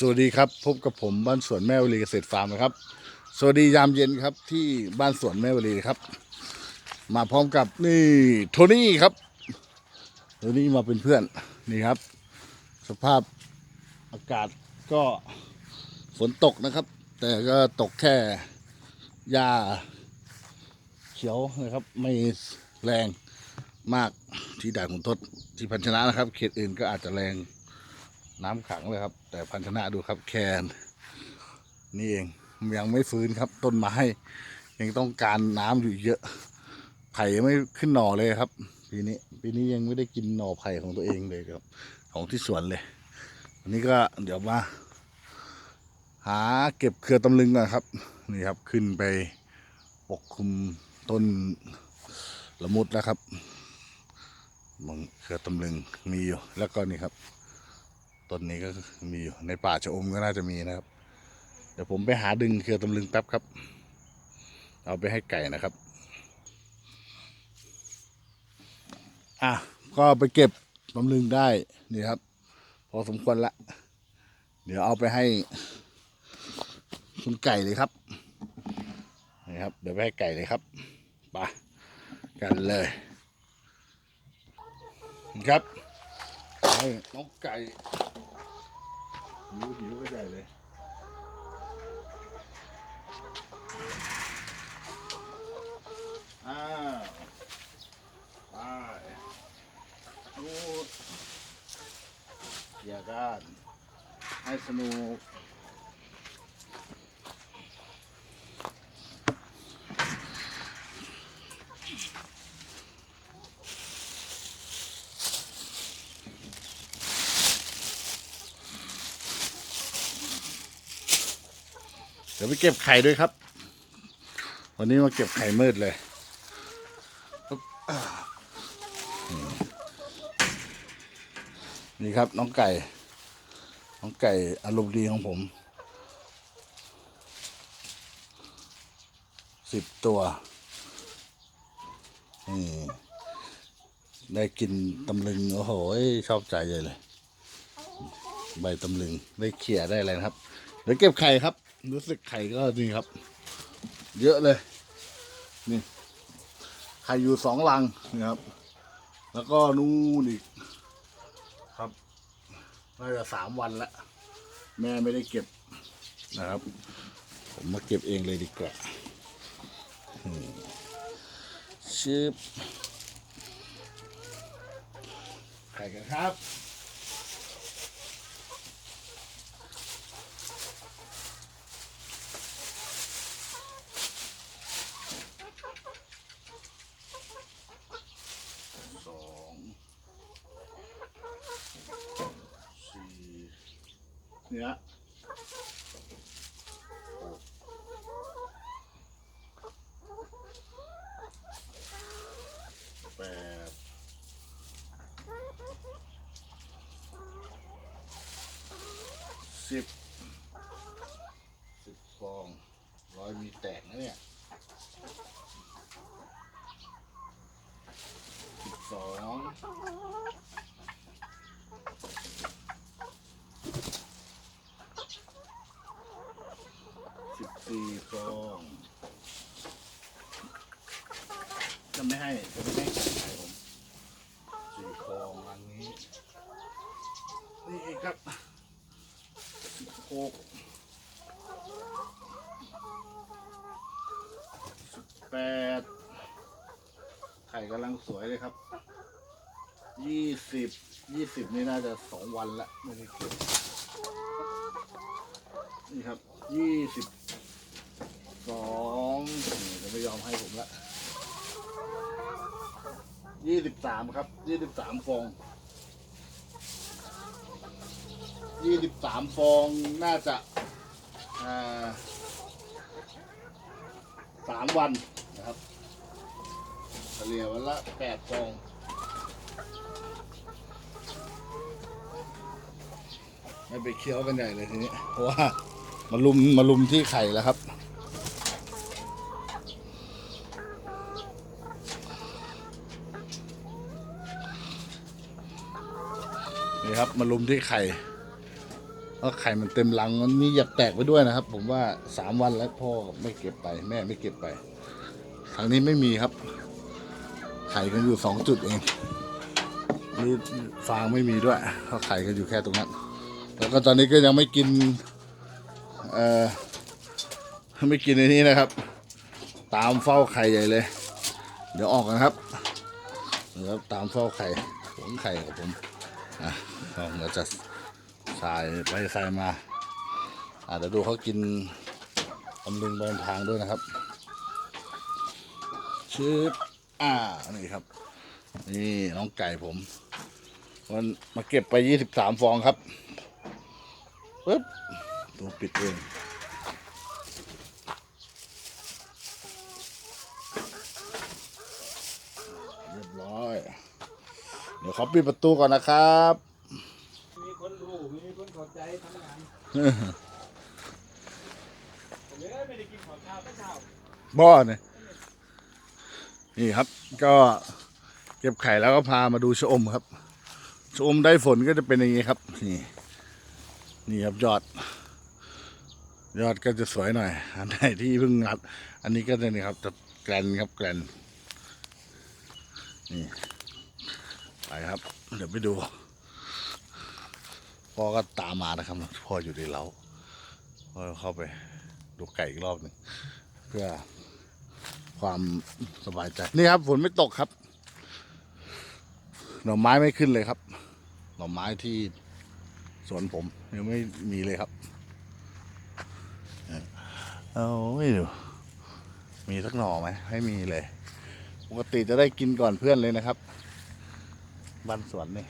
สวัสดีครับพบกับผมบ้านสวนแม่วลีเกษตรฟาร์มนะครับ สวัสดียามเย็นครับที่บ้านสวนแม่วลีครับ มาพร้อมกับนี่โทนี่ครับโทนี่มาเป็นเพื่อนนี่ครับ สภาพอากาศก็ฝนตกนะครับ แต่ก็ตกแค่หญ้าเขียวนะครับ ไม่แรงมากที่ด่านขุนทดที่พันชนะนะครับ เขตอื่นก็อาจจะแรงน้ำขังเลยครับ แต่พันธนะดูครับแคนนี่เองยังไม่ฟื้นครับต้นไม้ยังต้องการน้ำอยู่เยอะ ไผ่ยังไม่ขึ้นหน่อเลยครับ ปีนี้ปีนี้ยังไม่ได้กินหน่อไผ่ของตัวเองเลยครับ ของที่สวนเลยวันนี้ก็เดี๋ยวมา หาเก็บเครือตำลึงก่อนครับ นี่ครับขึ้นไปปกคลุมต้นละมุดแล้วครับมองเครือตำลึงมีอยู่แล้วก็นี่ครับ ต้นนี้ก็มีอยู่ในป่าชะอมก็น่าจะมีนะครับ เดี๋ยวผมไปหาดึงเครือตำลึงแป๊บครับ เอาไปให้ไก่นะครับ อะก็ไปเก็บตำลึงได้นี่ครับ พอสมควรละ เดี๋ยวเอาไปให้คุณไก่เลยครับนี่ครับ เดี๋ยวไปให้ไก่เลยครับไปกันเลยครับให้น้องไก่ หิวหิวก็ใหญ่เลยอ้าวไปดูเกียร์กันให้สนุก ยวไปเก็บไข่ด้วยครับ วันนี้มาเก็บไข่มืดเลยนี่ครับน้องไก่ น้องไก่อารมณ์ดีของผมสิบตัวนี่ได้กินตำลึง โอ้โห ชอบใจเลยเลย ใบตำลึง ได้เขี่ยได้อะไรนะครับ เดี๋ยวเก็บไข่ครับ รู้สึกไข่ก็นี่ครับ เยอะเลย นี่ไข่อยู่สองลังนะครับ แล้วก็นู่นอีกครับน่าจะสามวันละแม่ไม่ได้เก็บนะครับ ผมมาเก็บเองเลยดีกว่าอืมชิบไข่กันครับ สองสี่เนี่ยหกแปด สิบสิบฟองร้อยมีแตกนะเนี่ยสิบสองสิบสี่ฟองจะไม่ให้จะไม่ให้ไก่ไข่ผมสี่ฟองอันนี้ นี่อีกครับ หกแปดไข่กำลังสวยเลยครับ ยี่สิบ ยี่สิบนี่น่าจะสองวันละไม่ได้เก็บนี่ครับ ยี่สิบสองจะไม่ยอมให้ผมละยี่สิบสามครับ ยี่สิบสามฟอง ยี่สิบสามฟองน่าจะสามวันนะครับเฉลี่ยวันละแปดฟองไม่ไปเคี้ยวกันใหญ่เลยทีนี้เพราะว่ามาลุมมาลุมที่ไข่แล้วครับ นี่ครับมาลุมที่ไข่ แล้วไข่มันเต็มรังมันมีอยากแตกไปด้วยนะครับ ผมว่าสามวันแล้วพ่อไม่เก็บไป แม่ไม่เก็บไปทางนี้ไม่มีครับ ไข่กันอยู่สองจุดเองนี่ฟางไม่มีด้วยเพราะไข่กันอยู่แค่ตรงนั้น แล้วก็ตอนนี้ก็ยังไม่กินเอ่อไม่กินในนี้นะครับ ตามเฝ้าไข่ใหญ่เลย เดี๋ยวออกกันครับเดี๋ยวตามเฝ้าไข่หวงไข่ของผมอะเราจะ ใส่ไปใส่มาอะเดี๋ยวดูเขากินตำลึงบนทางด้วยนะครับชืบอ่านี่ครับ นี่น้องไก่ผมมันมาเก็บไปยี่สิบสามฟองครับปึ๊บตัวปิดเองเรียบร้อย เดี๋ยวขาปิดประตูก่อนนะครับ บ่อเนี่ยนี่ครับ ก็เก็บไข่แล้วก็พามาดูชะอมครับชะอมได้ฝนก็จะเป็นอย่างนี้ครับ นี่ นี่ครับยอด ยอดก็จะสวยหน่อย อันไหนที่เพิ่งงัดอันนี้ก็จะนี่ครับจะแกลนครับแกลนนี่ไปครับ เดี๋ยวไปดู พ่อก็ตามมานะครับพ่ออยู่ในเล้าพ่อเข้าไปดูไก่อีกรอบหนึ่งเพื่อความสบายใจนี่ครับฝนไม่ตกครับ หน่อไม้ไม่ขึ้นเลยครับ หน่อไม้ที่สวนผมยังไม่มีเลยครับเอาไม่ดูมีสักหน่อไหมไม่มีเลย ปกติจะได้กินก่อนเพื่อนเลยนะครับบ้านสวนนี่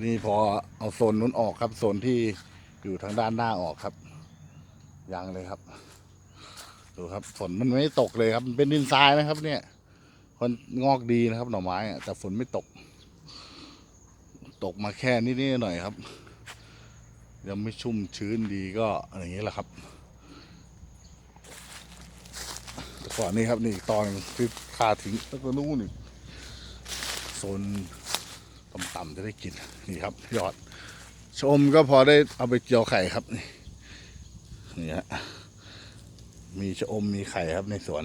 นี่พอเอาโซนนู้นออกครับโซนที่อยู่ทางด้านหน้าออกครับยังเลยครับ ดูครับฝนมันไม่ตกเลยครับมันเป็นดินทรายนะครับ เนี่ย คนงอกดีนะครับ หน่อไม้อะแต่ฝนไม่ตก ตกมาแค่นิดๆหน่อยครับ ยังไม่ชุ่มชื้นดีก็อย่างนี้แหละครับก่อนนี้ครับนี่ตอนหนึ่งที่คาทิ้งแล้วก็นู่นอีกโซน ต่ำๆจะได้กินนี่ครับ ยอดชมก็พอได้เอาไปเจียวไข่ครับนี่นี่ฮะมีชะอมมีไข่ครับในสวน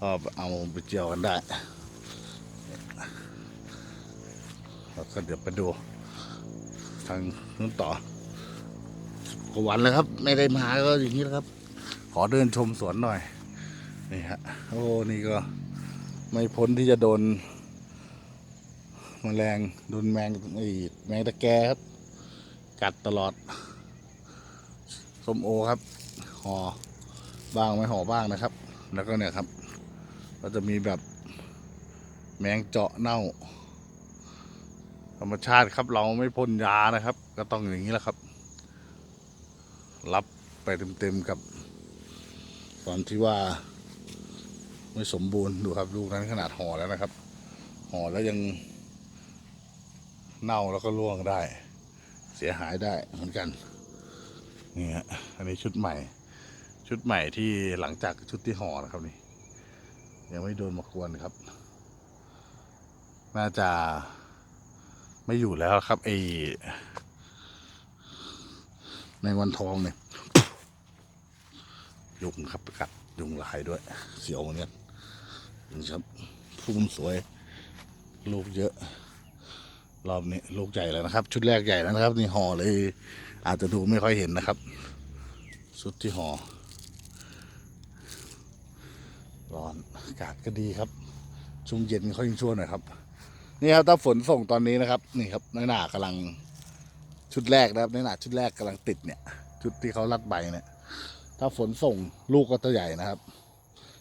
ก็เอาไปเจียวกันได้แล้วก็เดี๋ยวไปดู ทางนู้นต่อกว่าวันแล้วครับ ไม่ได้มาก็อย่างนี้แล้วครับ ขอเดินชมสวนหน่อย นี่ฮะ โอ้ นี่ก็ไม่พ้นที่จะโดน แมลงโดนแมงไอ้แมงตะแกครับ กัดตลอดส้มโอครับห่อบ้างไม่ห่อบ้างนะครับ แล้วก็เนี่ยครับ ก็จะมีแบบแมงเจาะเน่า ธรรมชาติครับเราไม่พ่นยานะครับ ก็ต้องอย่างนี้แหละครับ รับไปเต็มๆกับตอนที่ว่า ไม่สมบูรณ์ดูครับลูกนั้นขนาดห่อแล้วนะครับห่อแล้วยัง เน่าแล้วก็ร่วงได้ เสียหายได้เหมือนกันนี่ฮะอันนี้ชุดใหม่ ชุดใหม่ที่หลังจากชุดที่ห่อนะครับนี่ ยังไม่โดนมากวนครับ น่าจะไม่อยู่แล้วครับไอในวันทองเนี่ยยุงครับกัดยุงลายด้วย เสียวเนกันนี่ครับพุ่มสวย ลูกเยอะ รอบนี้ลูกใหญ่แล้วนะครับ ชุดแรกใหญ่แล้วนะครับ นี่ห่อเลย อาจจะดูไม่ค่อยเห็นนะครับ ชุดที่ห่อร้อนอากาศก็ดีครับช่วงเย็นเขายิ่งชั่วหน่อยครับ นี่ครับถ้าฝนส่งตอนนี้นะครับ นี่ครับน้อยหนากำลังชุดแรกนะครับน้อยหนาชุดแรกกำลังติดเนี่ย ชุดที่เขารัดใบเนี่ย ถ้าฝนส่งลูกก็จะใหญ่นะครับ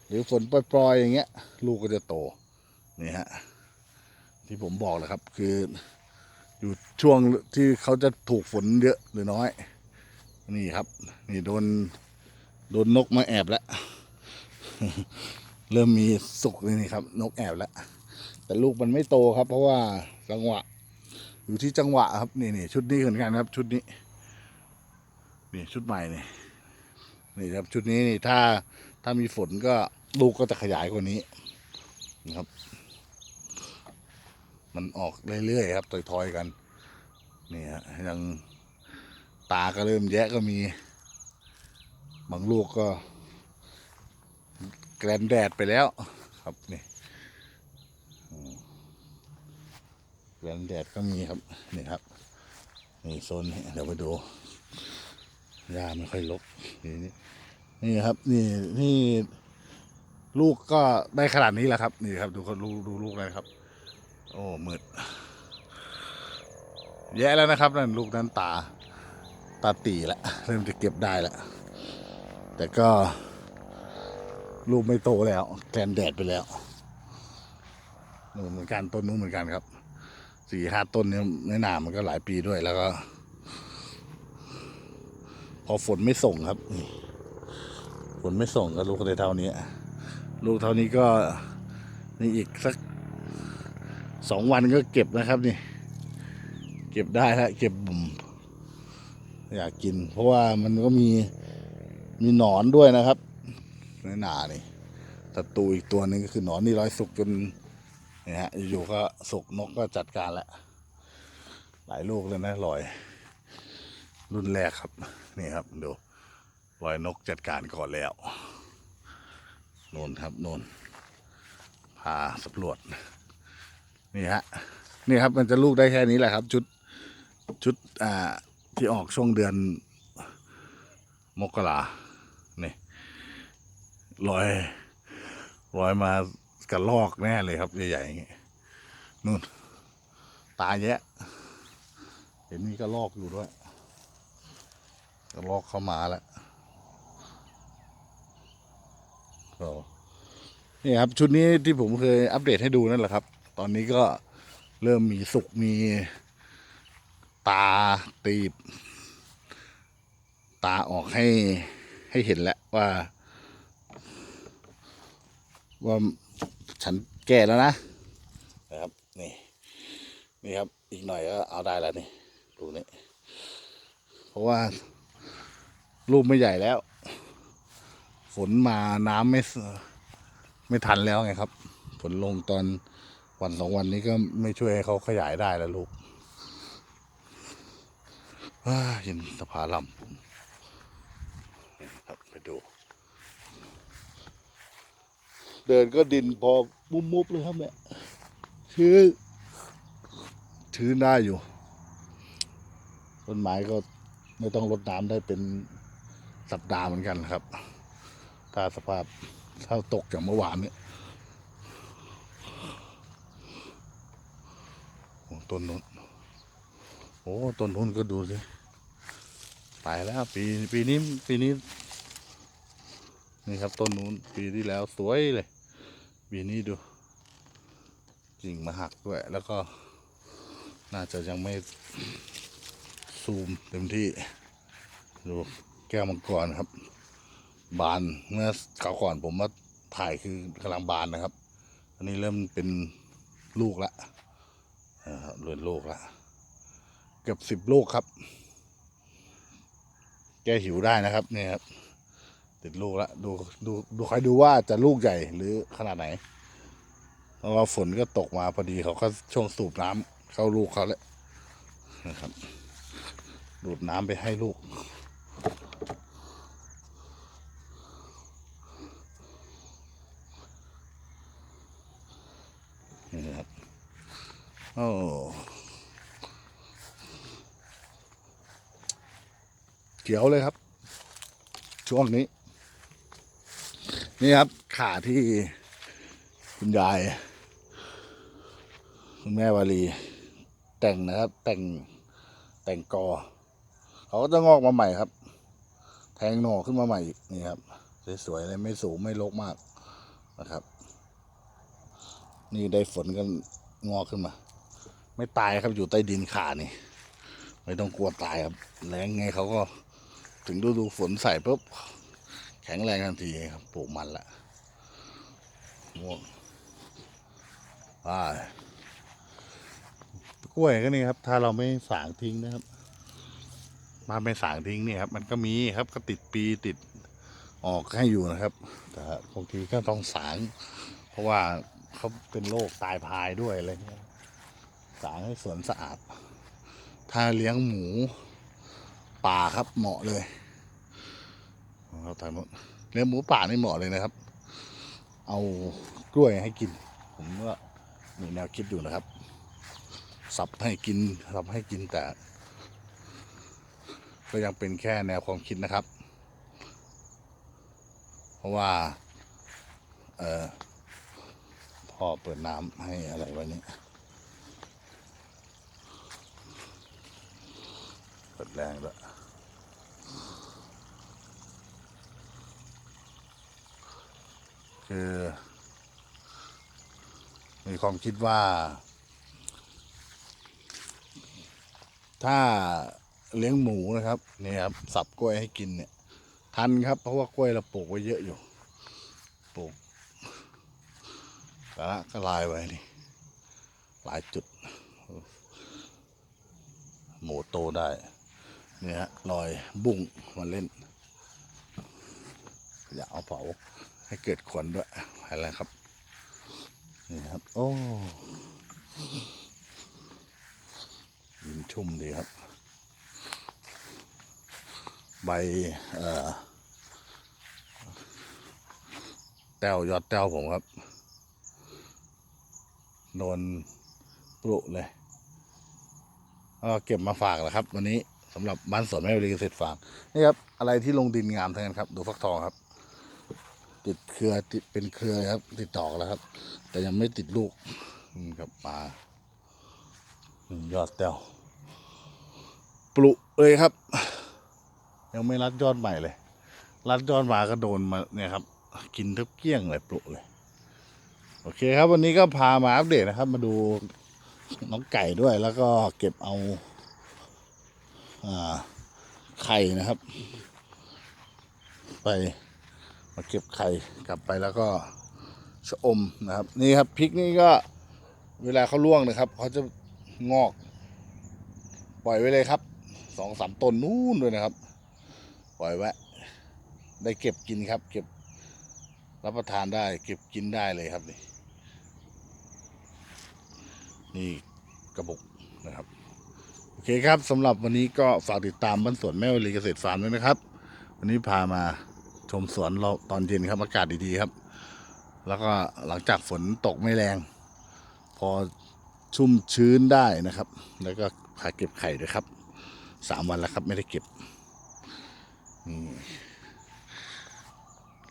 หรือฝนปล่อยๆอย่างเงี้ย ลูกก็จะโตนี่ฮะที่ผมบอกเลยครับ คือ อยู่ช่วงที่เขาจะถูกฝนเยอะหรือน้อย นี่ครับ นี่โดนโดนนกมาแอบแล้ว เริ่มมีสุกนี่ครับ นกแอบแล้ว แต่ลูกมันไม่โตครับ เพราะว่าจังหวะ อยู่ที่จังหวะครับนี่นี่ชุดนี้เหมือนกันครับ ชุดนี้นี่ชุดใหม่นี่นี่ครับชุดนี้นี่ถ้าถ้ามีฝนก็ลูกก็จะขยายกว่านี้นะครับ มันออกเรื่อยๆครับถอยๆกันนี่ฮะยังตาก็เริ่มแยะก็มี บางลูกก็ แกลนแดดไปแล้วครับนี่แกลนแดดก็มีครับนี่ครับนี่โซนนี้เดี๋ยวไปดูหญ้าไม่ค่อยรกนี่นี่นี่ครับ นี่นี่ลูกก็ได้ขนาดนี้แหละครับ นี่ครับ ดูเขาดูดูลูกเลยครับ โอ้มืดแย่แล้วนะครับนั่นลูกนั้นตา ตาตีแล้วเริ่มจะเก็บได้แล้วแต่ก็ ลูกไม่โตแล้วแกนแดดไปแล้วนู่นเหมือนกันต้นนู้นเหมือนกันครับสี่ห้าต้นเนี่ยในหนามันก็หลายปีด้วยแล้วก็ พอฝนไม่ส่งครับฝนไม่ส่งก็ลูกได้เท่านี้ ลูกเท่านี้ก็นี่อีกสัก สองวันก็เก็บนะครับนี่ เก็บได้แล้วเก็บบุ่มอยากกิน เพราะว่ามันก็มีมีหนอนด้วยนะครับในหนานี่ศัตรูอีกตัวหนึ่งก็คือหนอนนี่ร้อยสุกจนนี่ฮะอยู่ๆก็สุกนกก็จัดการแล้วหลายลูกเลยนะลอย รุ่นแรกครับ นี่ครับดูลอยนกจัดการก่อนแล้วโนนครับโนนพาสำรวจ นี่ฮะนี่ครับมันจะลูกได้แค่นี้แหละครับ ชุดชุดอ่าที่ออกช่วงเดือนมกรานี่ลอยลอยมากระลอกแน่เลยครับ ใหญ่ๆอย่างงี้นู่น ตาแยะ เห็นมีกระลอกอยู่ด้วยกระลอกเข้ามาแล้วนี่ครับ ชุดนี้ที่ผมเคยอัปเดตให้ดูนั่นแหละครับ ตอนนี้ก็เริ่มมีสุกมีตาตีบ ตาออกให้ให้เห็นแล้วว่า ว่าฉันแก่แล้วนะนะครับนี่นี่ครับอีกหน่อยก็เอาได้แล้วนี่ลูนี้เพราะว่าลูกไม่ใหญ่แล้ว ฝนมาน้ำไม่ไม่ทันแล้วไงครับ ฝนลงตอน วันสองวันนี้ก็ไม่ช่วยให้เขาขยายได้แล้วลูกว้าเห็นสภาลำครับไปดู เดินก็ดินพอมุบมุบเลยครับเนี่ยชื้อชื้นได้อยู่ ต้นไม้ก็ไม่ต้องรดน้ำได้เป็นสัปดาห์เหมือนกันครับ ถ้าสภาพถ้าตกจากเมื่อวานเนี่ยโอ้ ต้นนู้นโอ้ต้นนู้นก็ดูสิตายแล้วปีปีนี้ปีนี้ นี่ครับต้นนู้นปีที่แล้วสวยเลย ปีนี้ดูกิ่งมาหักด้วย แล้วก็น่าจะยังไม่ซูมเต็มที่ ดูแก้วมังกรครับ บานเมื่อคราก่อนผมมาถ่ายคือกำลังบานนะครับ อันนี้เริ่มเป็นลูกละ เรือนลูกละเกือบสิบลูกครับ แกหิวได้นะครับเนี่ยครับ ติดลูกละดูดูดูคอยดูว่าจะลูกใหญ่หรือขนาดไหนเพราะว่าฝนก็ตกมาพอดีเขาก็ช่วงสูบน้ำเข้าลูกเขาแล้วนะครับ ดูดน้ำไปให้ลูก นี่นะครับ โอ้เขียวเลยครับ ช่วงนี้ นี่ครับขาที่คุณยาย คุณแม่วารีแต่งนะครับ แต่งแต่งกอ เขาก็จะงอกมาใหม่ครับ แทงหน่อขึ้นมาใหม่นี่ครับสวยๆเลยไม่สูงไม่รกมากนะครับ นี่ได้ฝนก็งอกขึ้นมา ไม่ตายครับอยู่ใต้ดินขานี่ ไม่ต้องกลัวตายครับแรงไงเขาก็ ถึงฤดูฝนใส่ปุ๊บแข็งแรงทันทีครับปลูกมันละม่วงอ่ากล้วยก็นี่ครับ ถ้าเราไม่สางทิ้งนะครับ มาไม่สางทิ้งนี่ครับ มันก็มีครับก็ติดปีติดออกให้อยู่นะครับ แต่บางทีก็ต้องสาง เพราะว่าเขาเป็นโรคตายพายด้วยอะไรเงี้ยสางให้สวนสะอาด ถ้าเลี้ยงหมู ป่าครับเหมาะเลยครับทางโน้นเลี้ยงหมูป่านี่เหมาะเลยนะครับ เอากล้วยให้กิน ผมก็มีแนวคิดอยู่นะครับ สับให้กินสับให้กินแต่ ก็ยังเป็นแค่แนวความคิดนะครับ เพราะว่า เออพ่อเปิดน้ำให้อะไรไว้นี่เปิดแรงด้ว คือ มีความคิดว่า ถ้าเลี้ยงหมูนะครับนี่ครับสับกล้วยให้กินเนี่ย ทันครับ เพราะว่ากล้วยเราปลูกไว้เยอะอยู่ปลูกสาระก็ลายไว้นี่หลายจุด หมูโตได้เนี่ยฮะลอยบุ้งมาเล่นอย่าเอาเผา ให้เกิดขวัญด้วยอะไรครับ นี่ครับ โอ้ยินชุ่มดีครับ ใบเอ่อแต้วยอดแต้วผมครับโดนปลุเลยก็เก็บมาฝากแล้วครับ วันนี้สำหรับบ้านสวนแม่วลีเกษตรฟาร์มนี่ครับ อะไรที่ลงดินงามทั้งนั้นครับ ดูฟักทองครับ ติดเครือติดเป็นเครือครับ ติดดอกแล้วครับ แต่ยังไม่ติดลูกนี่ครับมานี่ยอดแต้วปลุเลยครับ ยังไม่รัดยอดใหม่เลย รัดยอดมาก็โดนมาเนี่ยครับ กินทุกเกลี้ยงเลยปลุเลย โอเคครับ วันนี้ก็พามาอัปเดตนะครับ มาดูน้องไก่ด้วยแล้วก็เก็บเอาอ่าไข่นะครับ ไป มาเก็บไข่กลับไปแล้วก็ชะอมนะครับ นี่ครับพริกนี่ก็เวลาเขาล่วงนะครับเขาจะงอก ปล่อยไว้เลยครับสองสามต้นนู่นเลยนะครับ ปล่อยไว้ได้เก็บกินครับ เก็บรับประทานได้ เก็บกินได้เลยครับนี่นี่กระบอกนะครับ โอเคครับสำหรับวันนี้ก็ฝากติดตามบ้านสวนแม่วลีเกษตรฟาร์มด้วยนะครับ วันนี้พามา ชมสวนเราตอนเย็นครับอากาศดีๆครับ แล้วก็หลังจากฝนตกไม่แรง พอชุ่มชื้นได้นะครับ แล้วก็พาเก็บไข่ด้วยครับสามวันแล้วครับไม่ได้เก็บนี่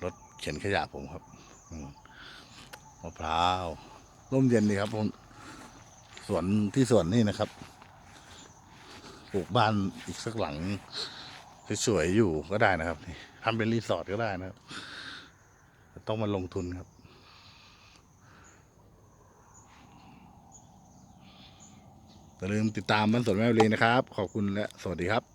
รถเข็นขยะผมครับมมะพร้าวร่มเย็นดีครับผมสวนที่สวนนี่นะครับปลูกบ้านอีกสักหลัง สวยๆอยู่ก็ได้นะครับทำเป็นรีสอร์ทก็ได้นะครับ ต้องมาลงทุนครับ อย่าลืมติดตามบ้านสวนแม่เลีนะครับ ขอบคุณและสวัสดีครับ